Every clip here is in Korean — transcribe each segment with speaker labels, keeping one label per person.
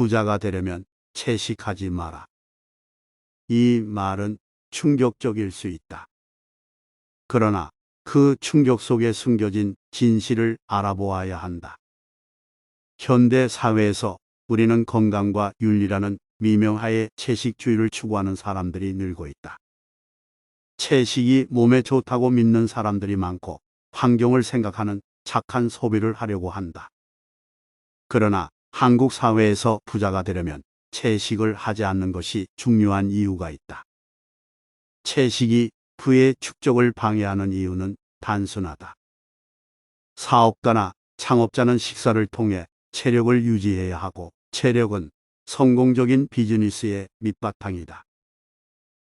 Speaker 1: 부자가 되려면 채식하지 마라. 이 말은 충격적일 수 있다. 그러나 그 충격 속에 숨겨진 진실을 알아보아야 한다. 현대 사회에서 우리는 건강과 윤리라는 미명하에 채식주의를 추구하는 사람들이 늘고 있다. 채식이 몸에 좋다고 믿는 사람들이 많고 환경을 생각하는 착한 소비를 하려고 한다. 그러나 한국 사회에서 부자가 되려면 채식을 하지 않는 것이 중요한 이유가 있다. 채식이 부의 축적을 방해하는 이유는 단순하다. 사업가나 창업자는 식사를 통해 체력을 유지해야 하고 체력은 성공적인 비즈니스의 밑바탕이다.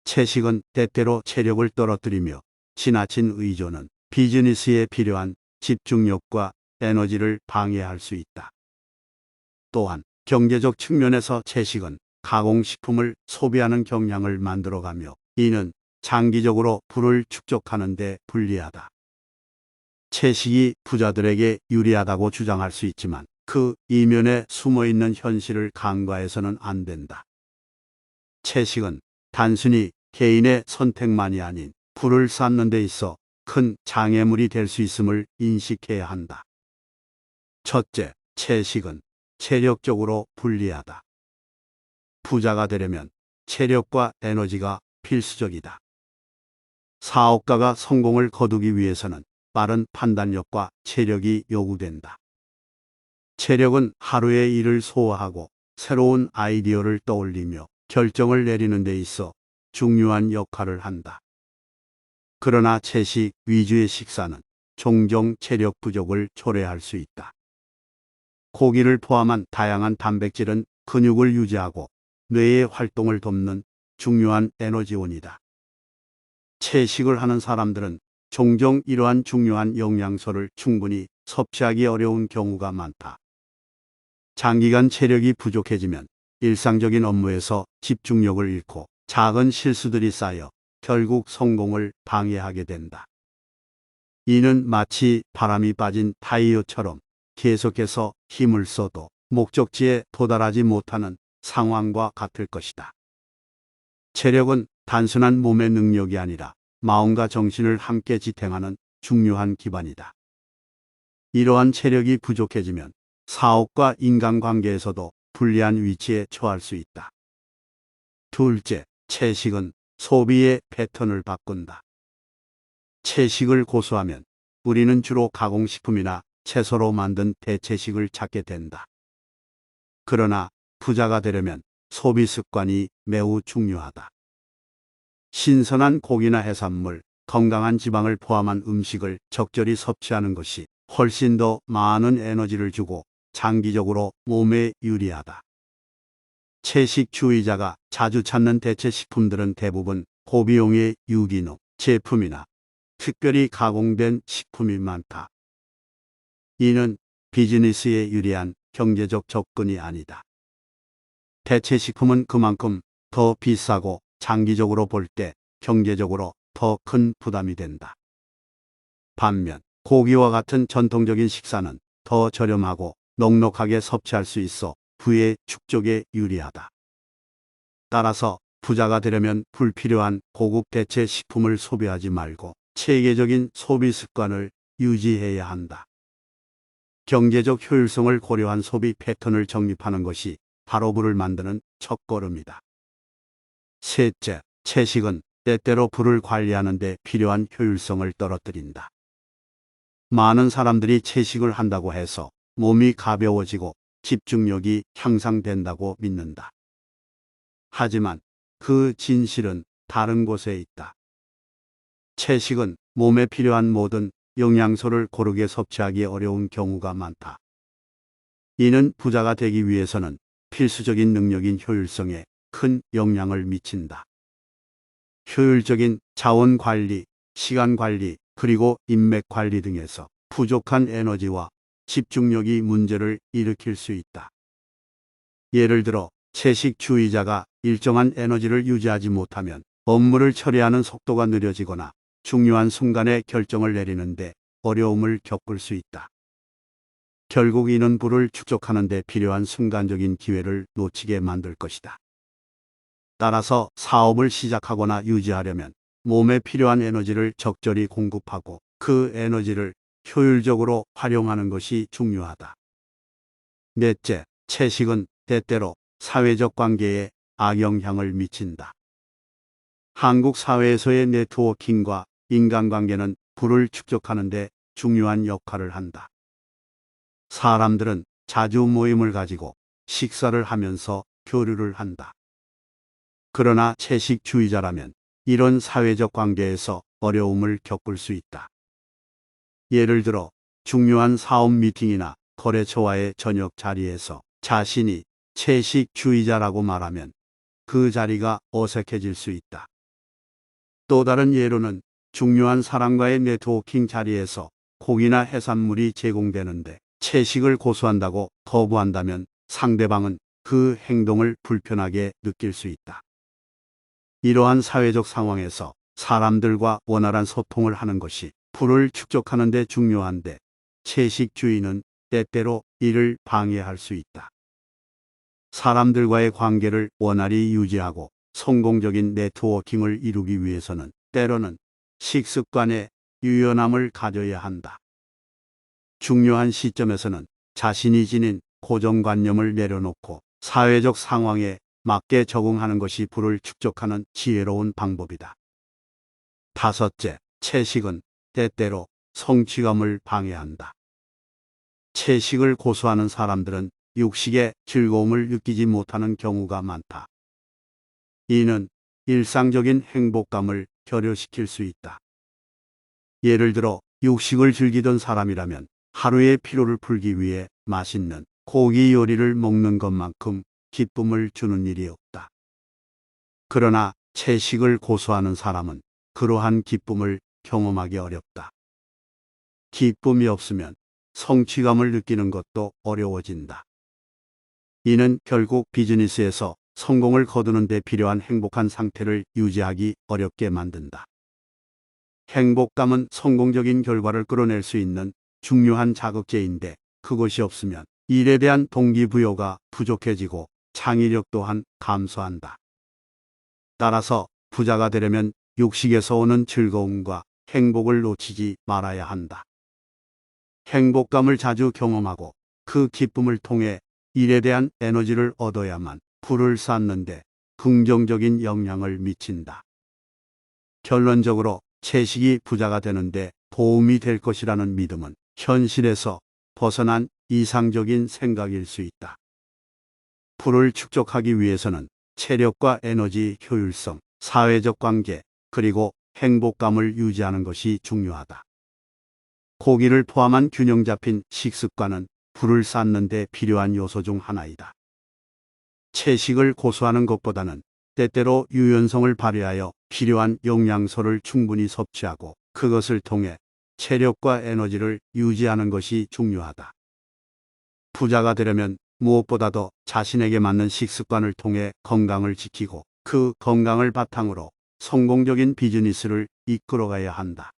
Speaker 1: 채식은 때때로 체력을 떨어뜨리며 지나친 의존은 비즈니스에 필요한 집중력과 에너지를 방해할 수 있다. 또한 경제적 측면에서 채식은 가공식품을 소비하는 경향을 만들어가며 이는 장기적으로 부를 축적하는 데 불리하다. 채식이 부자들에게 유리하다고 주장할 수 있지만 그 이면에 숨어 있는 현실을 간과해서는 안 된다. 채식은 단순히 개인의 선택만이 아닌 부를 쌓는 데 있어 큰 장애물이 될 수 있음을 인식해야 한다. 첫째, 채식은 체력적으로 불리하다. 부자가 되려면 체력과 에너지가 필수적이다. 사업가가 성공을 거두기 위해서는 빠른 판단력과 체력이 요구된다. 체력은 하루의 일을 소화하고 새로운 아이디어를 떠올리며 결정을 내리는 데 있어 중요한 역할을 한다. 그러나 채식 위주의 식사는 종종 체력 부족을 초래할 수 있다. 고기를 포함한 다양한 단백질은 근육을 유지하고 뇌의 활동을 돕는 중요한 에너지원이다. 채식을 하는 사람들은 종종 이러한 중요한 영양소를 충분히 섭취하기 어려운 경우가 많다. 장기간 체력이 부족해지면 일상적인 업무에서 집중력을 잃고 작은 실수들이 쌓여 결국 성공을 방해하게 된다. 이는 마치 바람이 빠진 타이어처럼 계속해서 힘을 써도 목적지에 도달하지 못하는 상황과 같을 것이다. 체력은 단순한 몸의 능력이 아니라 마음과 정신을 함께 지탱하는 중요한 기반이다. 이러한 체력이 부족해지면 사업과 인간관계에서도 불리한 위치에 처할 수 있다. 둘째, 채식은 소비의 패턴을 바꾼다. 채식을 고수하면 우리는 주로 가공식품이나 채소로 만든 대체식을 찾게 된다. 그러나 부자가 되려면 소비 습관이 매우 중요하다. 신선한 고기나 해산물, 건강한 지방을 포함한 음식을 적절히 섭취하는 것이 훨씬 더 많은 에너지를 주고 장기적으로 몸에 유리하다. 채식주의자가 자주 찾는 대체 식품들은 대부분 고비용의 유기농 제품이나 특별히 가공된 식품이 많다. 이는 비즈니스에 유리한 경제적 접근이 아니다. 대체식품은 그만큼 더 비싸고 장기적으로 볼 때 경제적으로 더 큰 부담이 된다. 반면 고기와 같은 전통적인 식사는 더 저렴하고 넉넉하게 섭취할 수 있어 부의 축적에 유리하다. 따라서 부자가 되려면 불필요한 고급 대체 식품을 소비하지 말고 체계적인 소비 습관을 유지해야 한다. 경제적 효율성을 고려한 소비 패턴을 정립하는 것이 바로 부를 만드는 첫걸음이다. 셋째, 채식은 때때로 부를 관리하는 데 필요한 효율성을 떨어뜨린다. 많은 사람들이 채식을 한다고 해서 몸이 가벼워지고 집중력이 향상된다고 믿는다. 하지만 그 진실은 다른 곳에 있다. 채식은 몸에 필요한 모든 영양소를 고르게 섭취하기 어려운 경우가 많다. 이는 부자가 되기 위해서는 필수적인 능력인 효율성에 큰 영향을 미친다. 효율적인 자원 관리, 시간 관리, 그리고 인맥 관리 등에서 부족한 에너지와 집중력이 문제를 일으킬 수 있다. 예를 들어 채식주의자가 일정한 에너지를 유지하지 못하면 업무를 처리하는 속도가 느려지거나 중요한 순간에 결정을 내리는데 어려움을 겪을 수 있다. 결국 이는 부를 축적하는 데 필요한 순간적인 기회를 놓치게 만들 것이다. 따라서 사업을 시작하거나 유지하려면 몸에 필요한 에너지를 적절히 공급하고 그 에너지를 효율적으로 활용하는 것이 중요하다. 넷째, 채식은 때때로 사회적 관계에 악영향을 미친다. 한국 사회에서의 네트워킹과 인간관계는 부를 축적하는 데 중요한 역할을 한다. 사람들은 자주 모임을 가지고 식사를 하면서 교류를 한다. 그러나 채식주의자라면 이런 사회적 관계에서 어려움을 겪을 수 있다. 예를 들어 중요한 사업 미팅이나 거래처와의 저녁 자리에서 자신이 채식주의자라고 말하면 그 자리가 어색해질 수 있다. 또 다른 예로는 중요한 사람과의 네트워킹 자리에서 고기나 해산물이 제공되는데 채식을 고수한다고 거부한다면 상대방은 그 행동을 불편하게 느낄 수 있다. 이러한 사회적 상황에서 사람들과 원활한 소통을 하는 것이 불을 축적하는 데 중요한데 채식주의는 때때로 이를 방해할 수 있다. 사람들과의 관계를 원활히 유지하고 성공적인 네트워킹을 이루기 위해서는 때로는 식습관에 유연함을 가져야 한다. 중요한 시점에서는 자신이 지닌 고정관념을 내려놓고 사회적 상황에 맞게 적응하는 것이 불을 축적하는 지혜로운 방법이다. 다섯째, 채식은 때때로 성취감을 방해한다. 채식을 고수하는 사람들은 육식의 즐거움을 느끼지 못하는 경우가 많다. 이는 일상적인 행복감을 결여시킬 수 있다. 예를 들어 육식을 즐기던 사람이라면 하루의 피로를 풀기 위해 맛있는 고기 요리를 먹는 것만큼 기쁨을 주는 일이 없다. 그러나 채식을 고수하는 사람은 그러한 기쁨을 경험하기 어렵다. 기쁨이 없으면 성취감을 느끼는 것도 어려워진다. 이는 결국 비즈니스에서 성공을 거두는 데 필요한 행복한 상태를 유지하기 어렵게 만든다. 행복감은 성공적인 결과를 끌어낼 수 있는 중요한 자극제인데 그것이 없으면 일에 대한 동기부여가 부족해지고 창의력 또한 감소한다. 따라서 부자가 되려면 육식에서 오는 즐거움과 행복을 놓치지 말아야 한다. 행복감을 자주 경험하고 그 기쁨을 통해 일에 대한 에너지를 얻어야만 불을 쌓는데 긍정적인 영향을 미친다. 결론적으로 채식이 부자가 되는데 도움이 될 것이라는 믿음은 현실에서 벗어난 이상적인 생각일 수 있다. 불을 축적하기 위해서는 체력과 에너지 효율성, 사회적 관계, 그리고 행복감을 유지하는 것이 중요하다. 고기를 포함한 균형 잡힌 식습관은 불을 쌓는 데 필요한 요소 중 하나이다. 채식을 고수하는 것보다는 때때로 유연성을 발휘하여 필요한 영양소를 충분히 섭취하고 그것을 통해 체력과 에너지를 유지하는 것이 중요하다. 부자가 되려면 무엇보다도 자신에게 맞는 식습관을 통해 건강을 지키고 그 건강을 바탕으로 성공적인 비즈니스를 이끌어가야 한다.